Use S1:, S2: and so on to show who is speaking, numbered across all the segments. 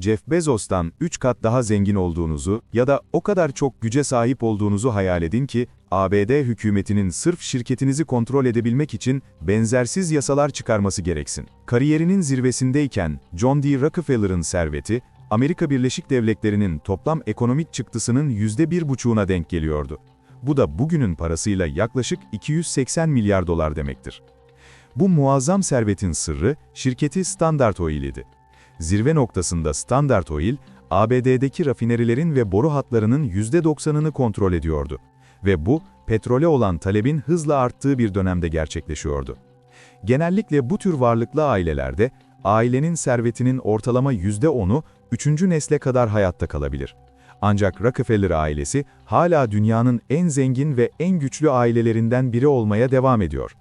S1: Jeff Bezos'tan 3 kat daha zengin olduğunuzu ya da o kadar çok güce sahip olduğunuzu hayal edin ki, ABD hükümetinin sırf şirketinizi kontrol edebilmek için benzersiz yasalar çıkarması gereksin. Kariyerinin zirvesindeyken John D. Rockefeller'ın serveti, Amerika Birleşik Devletleri'nin toplam ekonomik çıktısının %1,5'una denk geliyordu. Bu da bugünün parasıyla yaklaşık 280 milyar dolar demektir. Bu muazzam servetin sırrı şirketi Standard Oil idi. Zirve noktasında Standard Oil, ABD'deki rafinerilerin ve boru hatlarının %90'ını kontrol ediyordu. Ve bu, petrole olan talebin hızla arttığı bir dönemde gerçekleşiyordu. Genellikle bu tür varlıklı ailelerde, ailenin servetinin ortalama %10'u, üçüncü nesle kadar hayatta kalabilir. Ancak Rockefeller ailesi hala dünyanın en zengin ve en güçlü ailelerinden biri olmaya devam ediyor.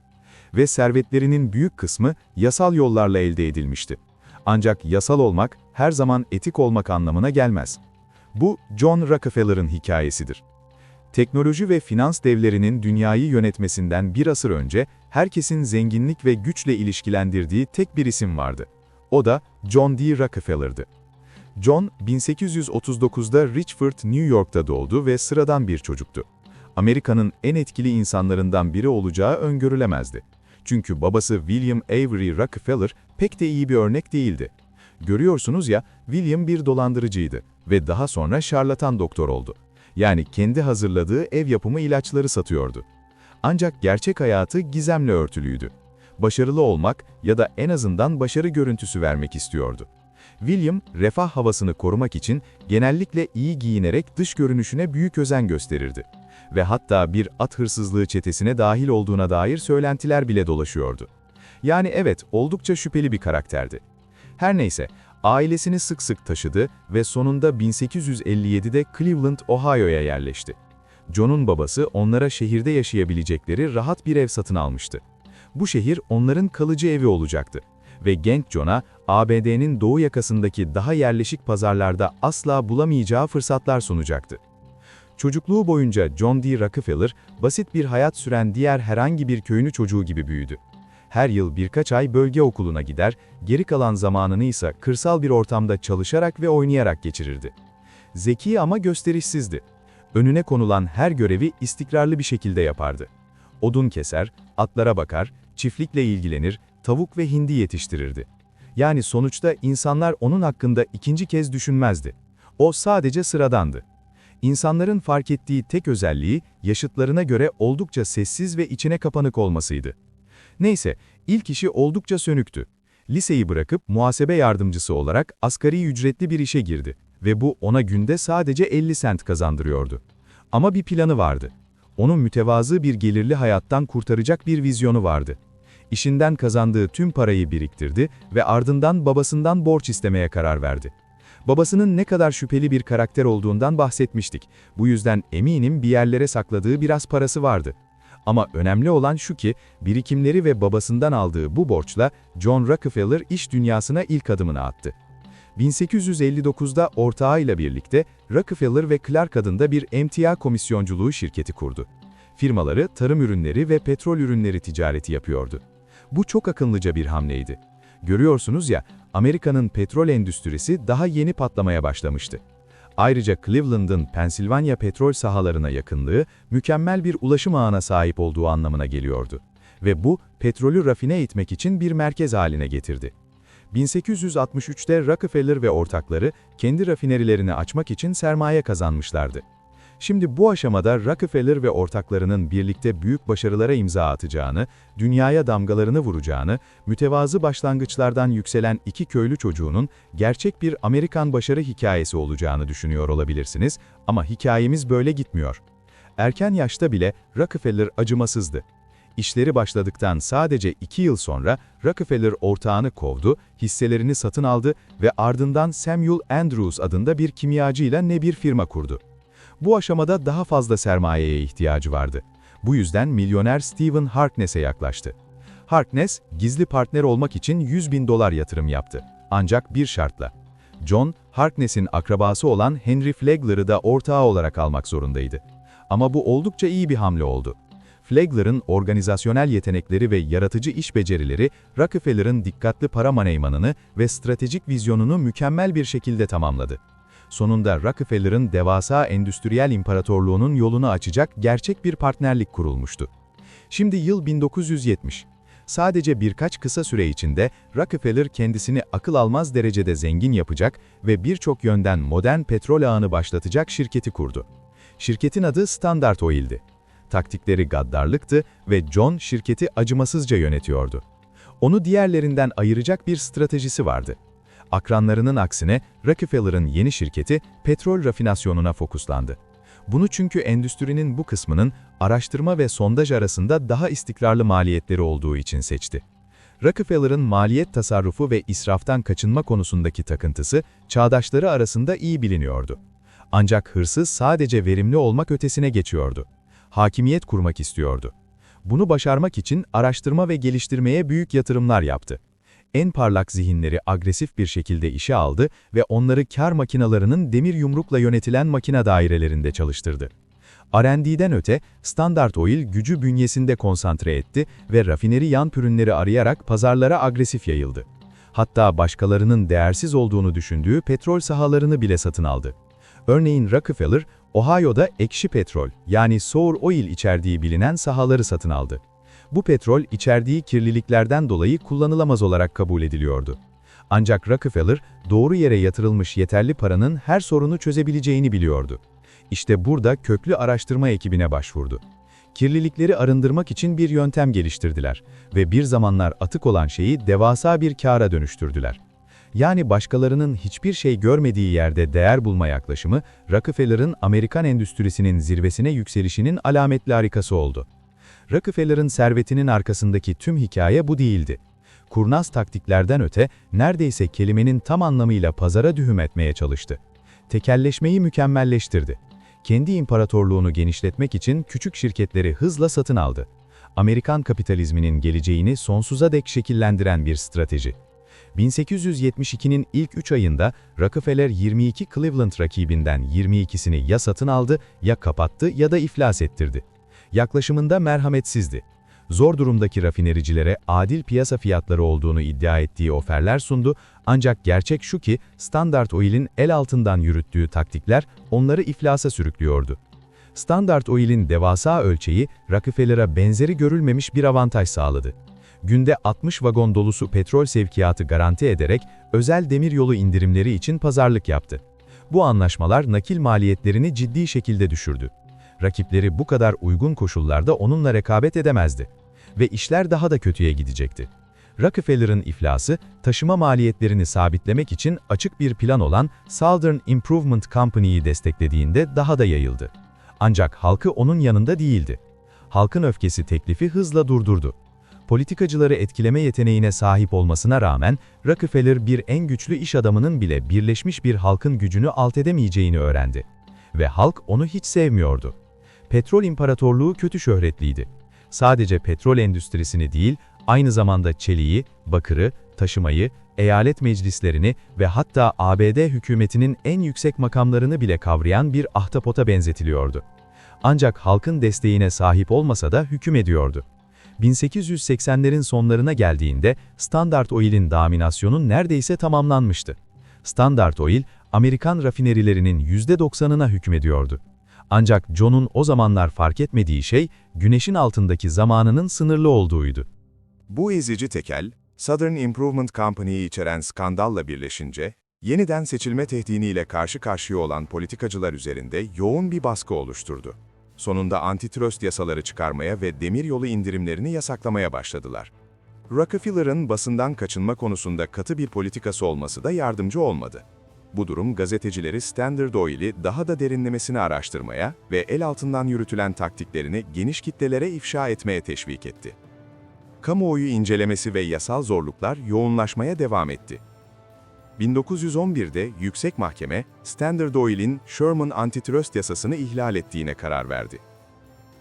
S1: Ve servetlerinin büyük kısmı yasal yollarla elde edilmişti. Ancak yasal olmak her zaman etik olmak anlamına gelmez. Bu John Rockefeller'ın hikayesidir. Teknoloji ve finans devlerinin dünyayı yönetmesinden bir asır önce herkesin zenginlik ve güçle ilişkilendirdiği tek bir isim vardı. O da John D. Rockefeller'dı. John, 1839'da Richford, New York'ta doğdu ve sıradan bir çocuktu. Amerika'nın en etkili insanlarından biri olacağı öngörülemezdi. Çünkü babası William Avery Rockefeller pek de iyi bir örnek değildi. Görüyorsunuz ya, William bir dolandırıcıydı ve daha sonra şarlatan doktor oldu. Yani kendi hazırladığı ev yapımı ilaçları satıyordu. Ancak gerçek hayatı gizemle örtülüydü. Başarılı olmak ya da en azından başarı görüntüsü vermek istiyordu. William, refah havasını korumak için genellikle iyi giyinerek dış görünüşüne büyük özen gösterirdi. Ve hatta bir at hırsızlığı çetesine dahil olduğuna dair söylentiler bile dolaşıyordu. Yani evet, oldukça şüpheli bir karakterdi. Her neyse, ailesini sık sık taşıdı ve sonunda 1857'de Cleveland, Ohio'ya yerleşti. John'un babası onlara şehirde yaşayabilecekleri rahat bir ev satın almıştı. Bu şehir onların kalıcı evi olacaktı ve genç John'a ABD'nin doğu yakasındaki daha yerleşik pazarlarda asla bulamayacağı fırsatlar sunacaktı. Çocukluğu boyunca John D. Rockefeller, basit bir hayat süren diğer herhangi bir köyünü çocuğu gibi büyüdü. Her yıl birkaç ay bölge okuluna gider, geri kalan zamanını ise kırsal bir ortamda çalışarak ve oynayarak geçirirdi. Zeki ama gösterişsizdi. Önüne konulan her görevi istikrarlı bir şekilde yapardı. Odun keser, atlara bakar, çiftlikle ilgilenir, tavuk ve hindi yetiştirirdi. Yani sonuçta insanlar onun hakkında ikinci kez düşünmezdi. O sadece sıradandı. İnsanların fark ettiği tek özelliği, yaşıtlarına göre oldukça sessiz ve içine kapanık olmasıydı. Neyse, ilk işi oldukça sönüktü. Liseyi bırakıp muhasebe yardımcısı olarak asgari ücretli bir işe girdi ve bu ona günde sadece 50 sent kazandırıyordu. Ama bir planı vardı. Onun mütevazı bir gelirli hayattan kurtaracak bir vizyonu vardı. İşinden kazandığı tüm parayı biriktirdi ve ardından babasından borç istemeye karar verdi. Babasının ne kadar şüpheli bir karakter olduğundan bahsetmiştik. Bu yüzden eminim bir yerlere sakladığı biraz parası vardı. Ama önemli olan şu ki, birikimleri ve babasından aldığı bu borçla John Rockefeller iş dünyasına ilk adımını attı. 1859'da ortağıyla birlikte Rockefeller ve Clark adında bir emtia komisyonculuğu şirketi kurdu. Firmaları tarım ürünleri ve petrol ürünleri ticareti yapıyordu. Bu çok akıllıca bir hamleydi. Görüyorsunuz ya, Amerika'nın petrol endüstrisi daha yeni patlamaya başlamıştı. Ayrıca Cleveland'ın Pennsylvania petrol sahalarına yakınlığı, mükemmel bir ulaşım ağına sahip olduğu anlamına geliyordu. Ve bu, petrolü rafine etmek için bir merkez haline getirdi. 1863'te Rockefeller ve ortakları, kendi rafinerilerini açmak için sermaye kazanmışlardı. Şimdi bu aşamada Rockefeller ve ortaklarının birlikte büyük başarılara imza atacağını, dünyaya damgalarını vuracağını, mütevazı başlangıçlardan yükselen iki köylü çocuğunun gerçek bir Amerikan başarı hikayesi olacağını düşünüyor olabilirsiniz ama hikayemiz böyle gitmiyor. Erken yaşta bile Rockefeller acımasızdı. İşleri başladıktan sadece iki yıl sonra Rockefeller ortağını kovdu, hisselerini satın aldı ve ardından Samuel Andrews adında bir kimyacıyla ne bir firma kurdu. Bu aşamada daha fazla sermayeye ihtiyacı vardı. Bu yüzden milyoner Stephen Harkness'e yaklaştı. Harkness, gizli partner olmak için 100 bin dolar yatırım yaptı. Ancak bir şartla. John, Harkness'in akrabası olan Henry Flagler'ı da ortağı olarak almak zorundaydı. Ama bu oldukça iyi bir hamle oldu. Flagler'ın organizasyonel yetenekleri ve yaratıcı iş becerileri, Rockefeller'ın dikkatli para maneymanını ve stratejik vizyonunu mükemmel bir şekilde tamamladı. Sonunda Rockefeller'ın devasa endüstriyel imparatorluğunun yolunu açacak gerçek bir partnerlik kurulmuştu. Şimdi yıl 1970. Sadece birkaç kısa süre içinde Rockefeller kendisini akıl almaz derecede zengin yapacak ve birçok yönden modern petrol ağını başlatacak şirketi kurdu. Şirketin adı Standard Oil'di. Taktikleri gaddarlıktı ve John şirketi acımasızca yönetiyordu. Onu diğerlerinden ayıracak bir stratejisi vardı. Akranlarının aksine Rockefeller'ın yeni şirketi petrol rafinasyonuna fokuslandı. Bunu çünkü endüstrinin bu kısmının araştırma ve sondaj arasında daha istikrarlı maliyetleri olduğu için seçti. Rockefeller'ın maliyet tasarrufu ve israftan kaçınma konusundaki takıntısı çağdaşları arasında iyi biliniyordu. Ancak hırsız sadece verimli olmak ötesine geçiyordu. Hakimiyet kurmak istiyordu. Bunu başarmak için araştırma ve geliştirmeye büyük yatırımlar yaptı. En parlak zihinleri agresif bir şekilde işe aldı ve onları kar makinalarının demir yumrukla yönetilen makina dairelerinde çalıştırdı. R&D'den öte, Standard Oil gücü bünyesinde konsantre etti ve rafineri yan ürünleri arayarak pazarlara agresif yayıldı. Hatta başkalarının değersiz olduğunu düşündüğü petrol sahalarını bile satın aldı. Örneğin Rockefeller, Ohio'da ekşi petrol yani sour oil içerdiği bilinen sahaları satın aldı. Bu petrol içerdiği kirliliklerden dolayı kullanılamaz olarak kabul ediliyordu. Ancak Rockefeller, doğru yere yatırılmış yeterli paranın her sorunu çözebileceğini biliyordu. İşte burada köklü araştırma ekibine başvurdu. Kirlilikleri arındırmak için bir yöntem geliştirdiler ve bir zamanlar atık olan şeyi devasa bir kâra dönüştürdüler. Yani başkalarının hiçbir şey görmediği yerde değer bulma yaklaşımı, Rockefeller'ın Amerikan endüstrisinin zirvesine yükselişinin alametli harikası oldu. Rockefeller'ın servetinin arkasındaki tüm hikaye bu değildi. Kurnaz taktiklerden öte, neredeyse kelimenin tam anlamıyla pazara dühüm etmeye çalıştı. Tekelleşmeyi mükemmelleştirdi. Kendi imparatorluğunu genişletmek için küçük şirketleri hızla satın aldı. Amerikan kapitalizminin geleceğini sonsuza dek şekillendiren bir strateji. 1872'nin ilk 3 ayında Rockefeller 22 Cleveland rakibinden 22'sini ya satın aldı, ya kapattı ya da iflas ettirdi. Yaklaşımında merhametsizdi. Zor durumdaki rafinericilere adil piyasa fiyatları olduğunu iddia ettiği oferler sundu ancak gerçek şu ki Standard Oil'in el altından yürüttüğü taktikler onları iflasa sürüklüyordu. Standard Oil'in devasa ölçeği Rockefeller'a benzeri görülmemiş bir avantaj sağladı. Günde 60 vagon dolusu petrol sevkiyatı garanti ederek özel demiryolu indirimleri için pazarlık yaptı. Bu anlaşmalar nakil maliyetlerini ciddi şekilde düşürdü rakipleri bu kadar uygun koşullarda onunla rekabet edemezdi. Ve işler daha da kötüye gidecekti. Rockefeller'ın iflası, taşıma maliyetlerini sabitlemek için açık bir plan olan Southern Improvement Company'yi desteklediğinde daha da yayıldı. Ancak halkı onun yanında değildi. Halkın öfkesi teklifi hızla durdurdu. Politikacıları etkileme yeteneğine sahip olmasına rağmen Rockefeller bir en güçlü iş adamının bile birleşmiş bir halkın gücünü alt edemeyeceğini öğrendi. Ve halk onu hiç sevmiyordu. Petrol İmparatorluğu kötü şöhretliydi. Sadece petrol endüstrisini değil, aynı zamanda çeliği, bakırı, taşımayı, eyalet meclislerini ve hatta ABD hükümetinin en yüksek makamlarını bile kavrayan bir ahtapota benzetiliyordu. Ancak halkın desteğine sahip olmasa da hüküm ediyordu. 1880'lerin sonlarına geldiğinde Standard Oil'in dominasyonu neredeyse tamamlanmıştı. Standard Oil, Amerikan rafinerilerinin %90'ına hükmediyordu. Ancak John'un o zamanlar fark etmediği şey, güneşin altındaki zamanının sınırlı olduğuydu.
S2: Bu ezici tekel, Southern Improvement Company'yi içeren skandalla birleşince, yeniden seçilme tehdidiyle karşı karşıya olan politikacılar üzerinde yoğun bir baskı oluşturdu. Sonunda antitrust yasaları çıkarmaya ve demiryolu indirimlerini yasaklamaya başladılar. Rockefeller'ın basından kaçınma konusunda katı bir politikası olması da yardımcı olmadı. Bu durum gazetecileri Standard Oil'i daha da derinlemesine araştırmaya ve el altından yürütülen taktiklerini geniş kitlelere ifşa etmeye teşvik etti. Kamuoyu incelemesi ve yasal zorluklar yoğunlaşmaya devam etti. 1911'de Yüksek Mahkeme, Standard Oil'in Sherman Antitrust yasasını ihlal ettiğine karar verdi.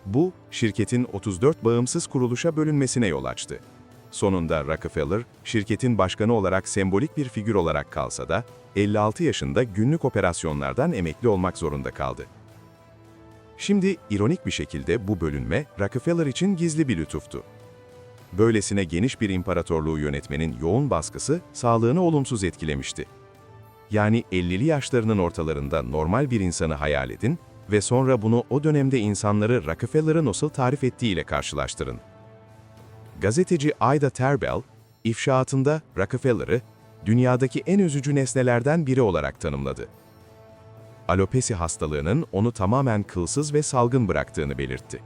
S2: Bu, şirketin 34 bağımsız kuruluşa bölünmesine yol açtı. Sonunda Rockefeller, şirketin başkanı olarak sembolik bir figür olarak kalsa da, 56 yaşında günlük operasyonlardan emekli olmak zorunda kaldı. Şimdi ironik bir şekilde bu bölünme Rockefeller için gizli bir lütuftu. Böylesine geniş bir imparatorluğu yönetmenin yoğun baskısı sağlığını olumsuz etkilemişti. Yani 50'li yaşlarının ortalarında normal bir insanı hayal edin ve sonra bunu o dönemde insanları Rockefeller'ı nasıl tarif ettiğiyle karşılaştırın. Gazeteci Ida Terbell, ifşaatında Rockefeller'ı dünyadaki en üzücü nesnelerden biri olarak tanımladı. Alopesi hastalığının onu tamamen kılsız ve salgın bıraktığını belirtti.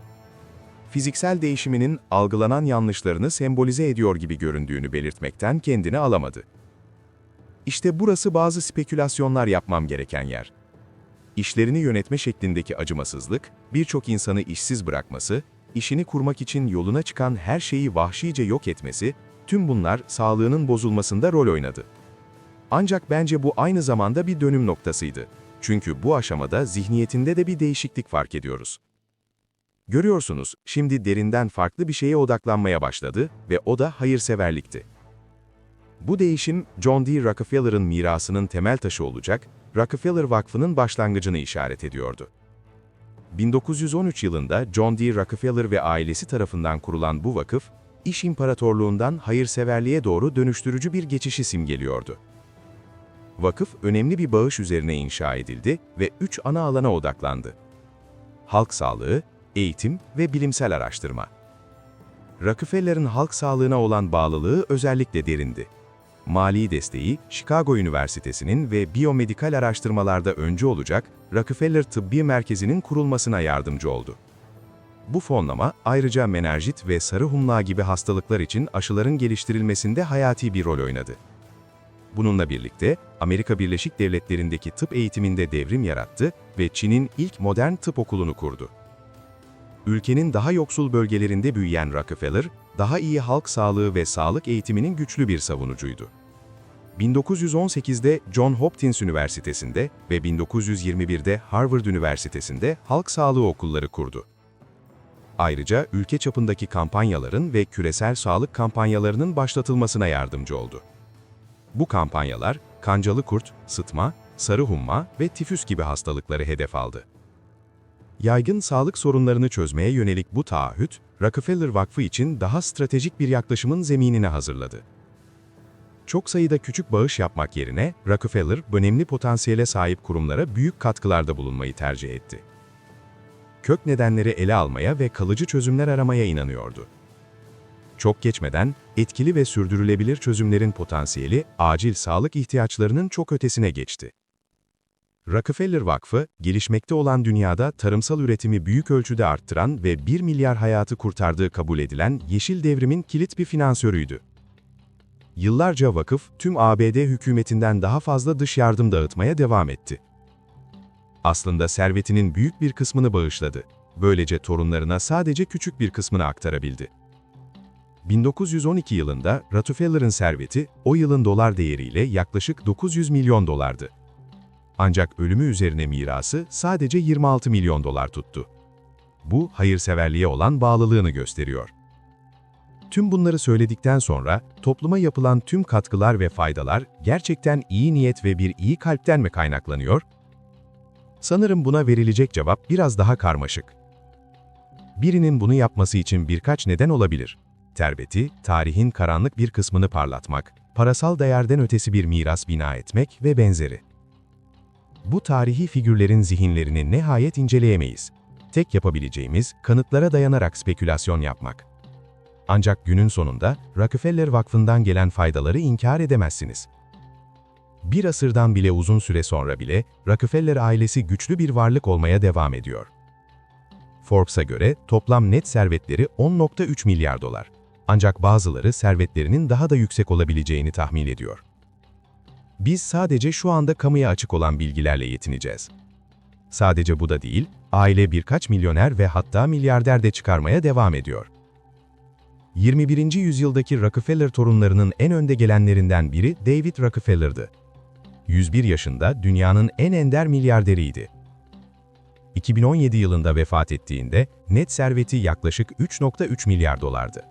S2: Fiziksel değişiminin algılanan yanlışlarını sembolize ediyor gibi göründüğünü belirtmekten kendini alamadı. İşte burası bazı spekülasyonlar yapmam gereken yer. İşlerini yönetme şeklindeki acımasızlık, birçok insanı işsiz bırakması, işini kurmak için yoluna çıkan her şeyi vahşice yok etmesi, tüm bunlar sağlığının bozulmasında rol oynadı. Ancak bence bu aynı zamanda bir dönüm noktasıydı. Çünkü bu aşamada zihniyetinde de bir değişiklik fark ediyoruz. Görüyorsunuz, şimdi derinden farklı bir şeye odaklanmaya başladı ve o da hayırseverlikti. Bu değişim, John D. Rockefeller'ın mirasının temel taşı olacak, Rockefeller Vakfı'nın başlangıcını işaret ediyordu. 1913 yılında John D. Rockefeller ve ailesi tarafından kurulan bu vakıf, iş imparatorluğundan hayırseverliğe doğru dönüştürücü bir geçişi simgeliyordu. Vakıf önemli bir bağış üzerine inşa edildi ve üç ana alana odaklandı. Halk sağlığı, eğitim ve bilimsel araştırma. Rockefeller'ın halk sağlığına olan bağlılığı özellikle derindi. Mali desteği, Chicago Üniversitesi'nin ve biyomedikal araştırmalarda öncü olacak Rockefeller Tıbbi Merkezi'nin kurulmasına yardımcı oldu. Bu fonlama ayrıca menenjit ve sarı humlağı gibi hastalıklar için aşıların geliştirilmesinde hayati bir rol oynadı. Bununla birlikte Amerika Birleşik Devletleri'ndeki tıp eğitiminde devrim yarattı ve Çin'in ilk modern tıp okulunu kurdu. Ülkenin daha yoksul bölgelerinde büyüyen Rockefeller, daha iyi halk sağlığı ve sağlık eğitiminin güçlü bir savunucuydu. 1918'de John Hopkins Üniversitesi'nde ve 1921'de Harvard Üniversitesi'nde halk sağlığı okulları kurdu. Ayrıca ülke çapındaki kampanyaların ve küresel sağlık kampanyalarının başlatılmasına yardımcı oldu. Bu kampanyalar, kancalı kurt, sıtma, sarı humma ve tifüs gibi hastalıkları hedef aldı. Yaygın sağlık sorunlarını çözmeye yönelik bu taahhüt, Rockefeller Vakfı için daha stratejik bir yaklaşımın zeminini hazırladı. Çok sayıda küçük bağış yapmak yerine, Rockefeller, önemli potansiyele sahip kurumlara büyük katkılarda bulunmayı tercih etti. Kök nedenleri ele almaya ve kalıcı çözümler aramaya inanıyordu. Çok geçmeden, etkili ve sürdürülebilir çözümlerin potansiyeli, acil sağlık ihtiyaçlarının çok ötesine geçti. Rockefeller Vakfı, gelişmekte olan dünyada tarımsal üretimi büyük ölçüde arttıran ve 1 milyar hayatı kurtardığı kabul edilen Yeşil Devrim'in kilit bir finansörüydü. Yıllarca vakıf, tüm ABD hükümetinden daha fazla dış yardım dağıtmaya devam etti. Aslında servetinin büyük bir kısmını bağışladı. Böylece torunlarına sadece küçük bir kısmını aktarabildi. 1912 yılında Rockefeller'ın serveti, o yılın dolar değeriyle yaklaşık 900 milyon dolardı. Ancak ölümü üzerine mirası sadece 26 milyon dolar tuttu. Bu, hayırseverliğe olan bağlılığını gösteriyor. Tüm bunları söyledikten sonra, topluma yapılan tüm katkılar ve faydalar gerçekten iyi niyet ve bir iyi kalpten mi kaynaklanıyor? Sanırım buna verilecek cevap biraz daha karmaşık. Birinin bunu yapması için birkaç neden olabilir. Terbeti, tarihin karanlık bir kısmını parlatmak, parasal değerden ötesi bir miras bina etmek ve benzeri. Bu tarihi figürlerin zihinlerini nihayet inceleyemeyiz. Tek yapabileceğimiz, kanıtlara dayanarak spekülasyon yapmak. Ancak günün sonunda, Rockefeller Vakfı'ndan gelen faydaları inkar edemezsiniz. Bir asırdan bile uzun süre sonra bile, Rockefeller ailesi güçlü bir varlık olmaya devam ediyor. Forbes'a göre toplam net servetleri 10.3 milyar dolar. Ancak bazıları servetlerinin daha da yüksek olabileceğini tahmin ediyor. Biz sadece şu anda kamuya açık olan bilgilerle yetineceğiz. Sadece bu da değil, aile birkaç milyoner ve hatta milyarder de çıkarmaya devam ediyor. 21. yüzyıldaki Rockefeller torunlarının en önde gelenlerinden biri David Rockefeller'dı. 101 yaşında dünyanın en ender milyarderiydi. 2017 yılında vefat ettiğinde net serveti yaklaşık 3.3 milyar dolardı.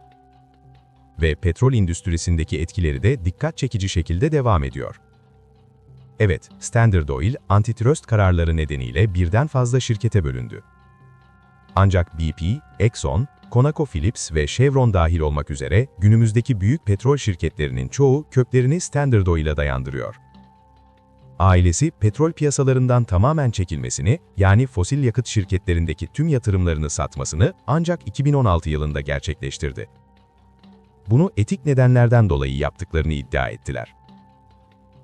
S2: Ve petrol endüstrisindeki etkileri de dikkat çekici şekilde devam ediyor. Evet, Standard Oil, antitrust kararları nedeniyle birden fazla şirkete bölündü. Ancak BP, Exxon, ConocoPhillips ve Chevron dahil olmak üzere günümüzdeki büyük petrol şirketlerinin çoğu köklerini Standard Oil'a dayandırıyor. Ailesi petrol piyasalarından tamamen çekilmesini, yani fosil yakıt şirketlerindeki tüm yatırımlarını satmasını ancak 2016 yılında gerçekleştirdi. Bunu etik nedenlerden dolayı yaptıklarını iddia ettiler.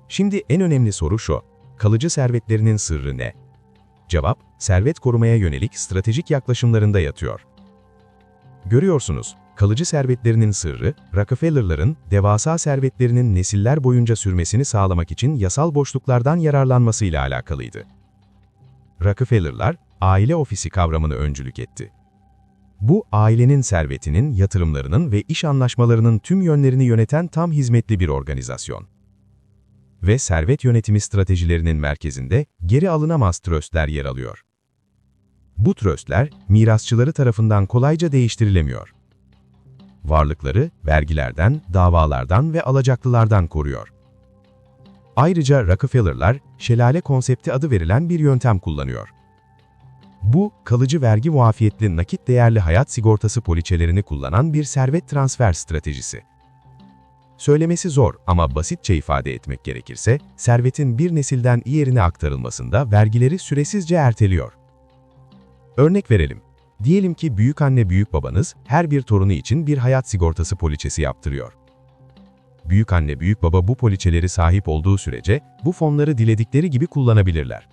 S2: Şimdi en önemli soru şu, kalıcı servetlerinin sırrı ne? Cevap, servet korumaya yönelik stratejik yaklaşımlarında yatıyor. Görüyorsunuz, kalıcı servetlerinin sırrı, Rockefeller'ların devasa servetlerinin nesiller boyunca sürmesini sağlamak için yasal boşluklardan yararlanmasıyla alakalıydı. Rockefeller'lar, aile ofisi kavramını öncülük etti. Bu, ailenin servetinin, yatırımlarının ve iş anlaşmalarının tüm yönlerini yöneten tam hizmetli bir organizasyon. Ve servet yönetimi stratejilerinin merkezinde geri alınamaz tröstler yer alıyor. Bu tröstler, mirasçıları tarafından kolayca değiştirilemiyor. Varlıkları, vergilerden, davalardan ve alacaklılardan koruyor. Ayrıca Rockefeller'lar, şelale konsepti adı verilen bir yöntem kullanıyor. Bu, kalıcı vergi muafiyetli nakit değerli hayat sigortası poliçelerini kullanan bir servet transfer stratejisi. Söylemesi zor ama basitçe ifade etmek gerekirse, servetin bir nesilden diğerine aktarılmasında vergileri süresizce erteliyor. Örnek verelim. Diyelim ki büyükanne büyük babanız her bir torunu için bir hayat sigortası poliçesi yaptırıyor. Büyükanne büyük baba bu poliçeleri sahip olduğu sürece bu fonları diledikleri gibi kullanabilirler.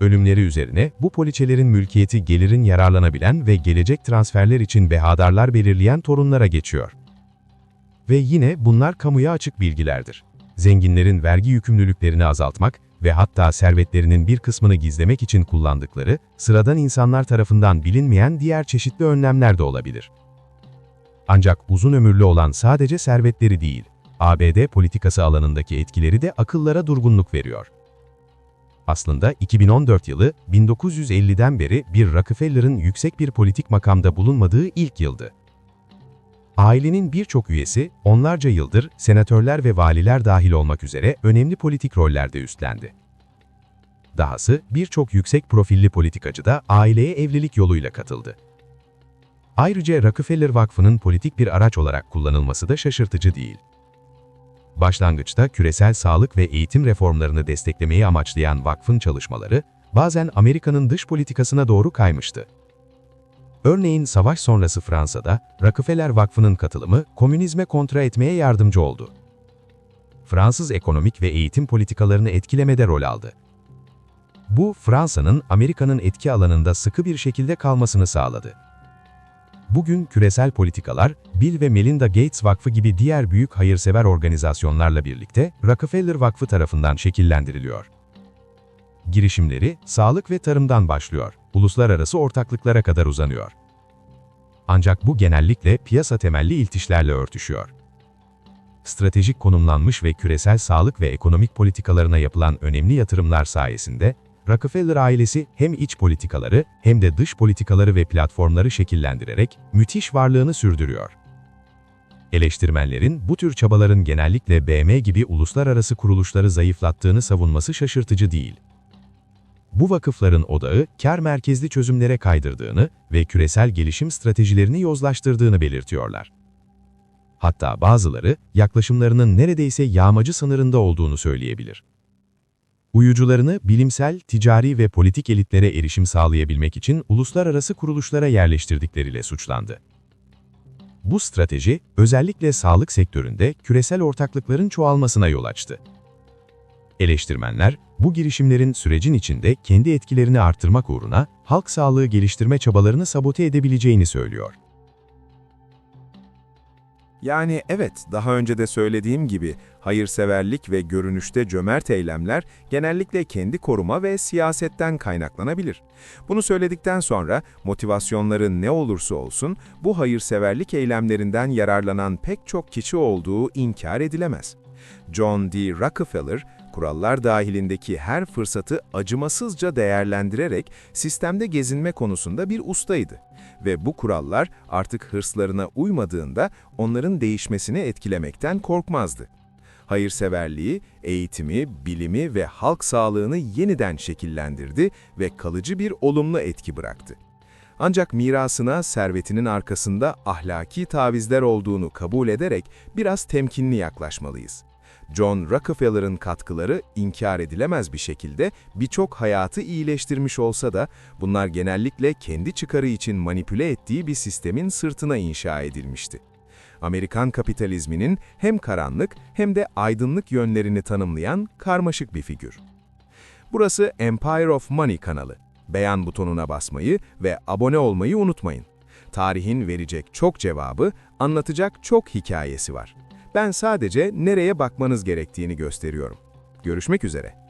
S2: Ölümleri üzerine bu poliçelerin mülkiyeti gelirin yararlanabilen ve gelecek transferler için behadarlar belirleyen torunlara geçiyor. Ve yine bunlar kamuya açık bilgilerdir. Zenginlerin vergi yükümlülüklerini azaltmak ve hatta servetlerinin bir kısmını gizlemek için kullandıkları, sıradan insanlar tarafından bilinmeyen diğer çeşitli önlemler de olabilir. Ancak uzun ömürlü olan sadece servetleri değil, ABD politikası alanındaki etkileri de akıllara durgunluk veriyor. Aslında 2014 yılı, 1950'den beri bir Rockefeller'ın yüksek bir politik makamda bulunmadığı ilk yıldı. Ailenin birçok üyesi, onlarca yıldır senatörler ve valiler dahil olmak üzere önemli politik rollerde üstlendi. Dahası birçok yüksek profilli politikacı da aileye evlilik yoluyla katıldı. Ayrıca Rockefeller Vakfı'nın politik bir araç olarak kullanılması da şaşırtıcı değil. Başlangıçta küresel sağlık ve eğitim reformlarını desteklemeyi amaçlayan vakfın çalışmaları, bazen Amerika'nın dış politikasına doğru kaymıştı. Örneğin savaş sonrası Fransa'da Rockefeller Vakfı'nın katılımı komünizme kontra etmeye yardımcı oldu. Fransız ekonomik ve eğitim politikalarını etkilemede rol aldı. Bu, Fransa'nın Amerika'nın etki alanında sıkı bir şekilde kalmasını sağladı. Bugün küresel politikalar, Bill ve Melinda Gates Vakfı gibi diğer büyük hayırsever organizasyonlarla birlikte Rockefeller Vakfı tarafından şekillendiriliyor. Girişimleri, sağlık ve tarımdan başlıyor, uluslararası ortaklıklara kadar uzanıyor. Ancak bu genellikle piyasa temelli iltişlerle örtüşüyor. Stratejik konumlanmış ve küresel sağlık ve ekonomik politikalarına yapılan önemli yatırımlar sayesinde, Rockefeller ailesi hem iç politikaları hem de dış politikaları ve platformları şekillendirerek müthiş varlığını sürdürüyor. Eleştirmenlerin bu tür çabaların genellikle BM gibi uluslararası kuruluşları zayıflattığını savunması şaşırtıcı değil. Bu vakıfların odağı, kar merkezli çözümlere kaydırdığını ve küresel gelişim stratejilerini yozlaştırdığını belirtiyorlar. Hatta bazıları, yaklaşımlarının neredeyse yağmacı sınırında olduğunu söyleyebilir. Uyucularını bilimsel, ticari ve politik elitlere erişim sağlayabilmek için uluslararası kuruluşlara yerleştirdikleriyle suçlandı. Bu strateji, özellikle sağlık sektöründe küresel ortaklıkların çoğalmasına yol açtı. Eleştirmenler, bu girişimlerin sürecin içinde kendi etkilerini artırmak uğruna halk sağlığı geliştirme çabalarını sabote edebileceğini söylüyor.
S3: Yani evet, daha önce de söylediğim gibi hayırseverlik ve görünüşte cömert eylemler genellikle kendi koruma ve siyasetten kaynaklanabilir. Bunu söyledikten sonra motivasyonları ne olursa olsun bu hayırseverlik eylemlerinden yararlanan pek çok kişi olduğu inkar edilemez. John D. Rockefeller, kurallar dahilindeki her fırsatı acımasızca değerlendirerek sistemde gezinme konusunda bir ustaydı. Ve bu kurallar artık hırslarına uymadığında onların değişmesini etkilemekten korkmazdı. Hayırseverliği, eğitimi, bilimi ve halk sağlığını yeniden şekillendirdi ve kalıcı bir olumlu etki bıraktı.
S2: Ancak mirasına servetinin arkasında ahlaki tavizler olduğunu kabul ederek biraz temkinli yaklaşmalıyız. John Rockefeller'ın katkıları inkar edilemez bir şekilde birçok hayatı iyileştirmiş olsa da bunlar genellikle kendi çıkarı için manipüle ettiği bir sistemin sırtına inşa edilmişti. Amerikan kapitalizminin hem karanlık hem de aydınlık yönlerini tanımlayan karmaşık bir figür. Burası Empire of Money kanalı. Beğen butonuna basmayı ve abone olmayı unutmayın. Tarihin verecek çok cevabı, anlatacak çok hikayesi var. Ben sadece nereye bakmanız gerektiğini gösteriyorum. Görüşmek üzere.